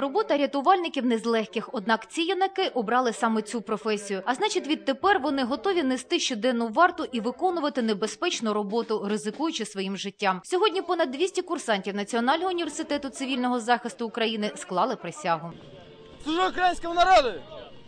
Робота рятувальників не з легких, однак ці юнаки обрали саме цю професію. А значить, відтепер вони готові нести щоденну варту і виконувати небезпечну роботу, ризикуючи своїм життям. Сьогодні понад 200 курсантів Національного університету цивільного захисту України склали присягу. Служу українському народу!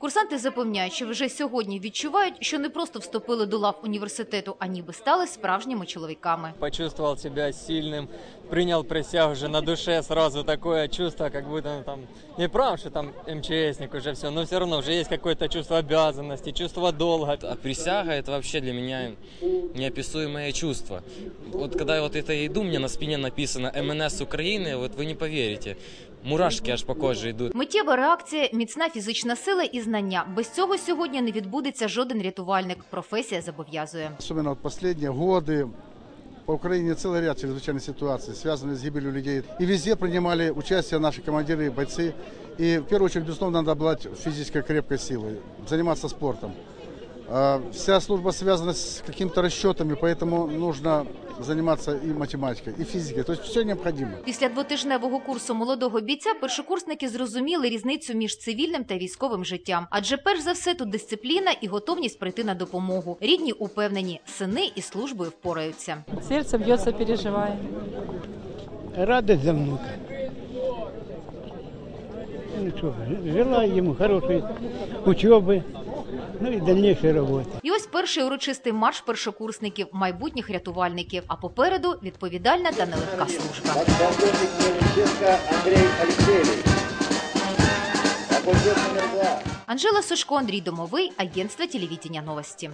Курсанти запевняють, що вже сьогодні відчувають, що не просто вступили до лав університету, а ніби стали справжніми чоловіками. почувствовал себя сильным, принял присягу уже на душе сразу такое чувство, как будто ну, там не прав, что там МЧСник уже все, но все равно уже есть какое-то чувство обязанности, чувство долга. А присяга это вообще для меня неописуемое чувство. Вот когда я вот это иду, мне на спине написано МНС Украины, вот вы не поверите. Мурашки аж по коже идут. Миттєва реакція, міцна фізична сила і знання. Без цього сьогодні не відбудеться жоден рятувальник. Професія зобов'язує. Особенно вот последние годы по Украине целый ряд чрезвычайных ситуаций, связанных с гибелью людей. И везде принимали участие наши командиры и бойцы. И в первую очередь, безусловно, надо обладать физической крепкой силой, заниматься спортом. Вся служба связана с какими-то расчетами, поэтому нужно заниматься и математикой, и физикой. То есть все необходимо. Після двотижневого курсу молодого бійця першокурсники зрозуміли різницю між цивільним та військовим життям. Адже перш за все тут дисципліна і готовність прийти на допомогу. Рідні упевнені, сини із службою впораються. Сердце бьется, переживая. радость за внука. Ну что, желаю ему хорошей учебы, ну і дальніші роботи. І ось перший урочистий марш першокурсників, майбутніх рятувальників. А попереду відповідальна та нелегка служба. Анжела Сушко, Андрій Домовий, агентство телевідення новості.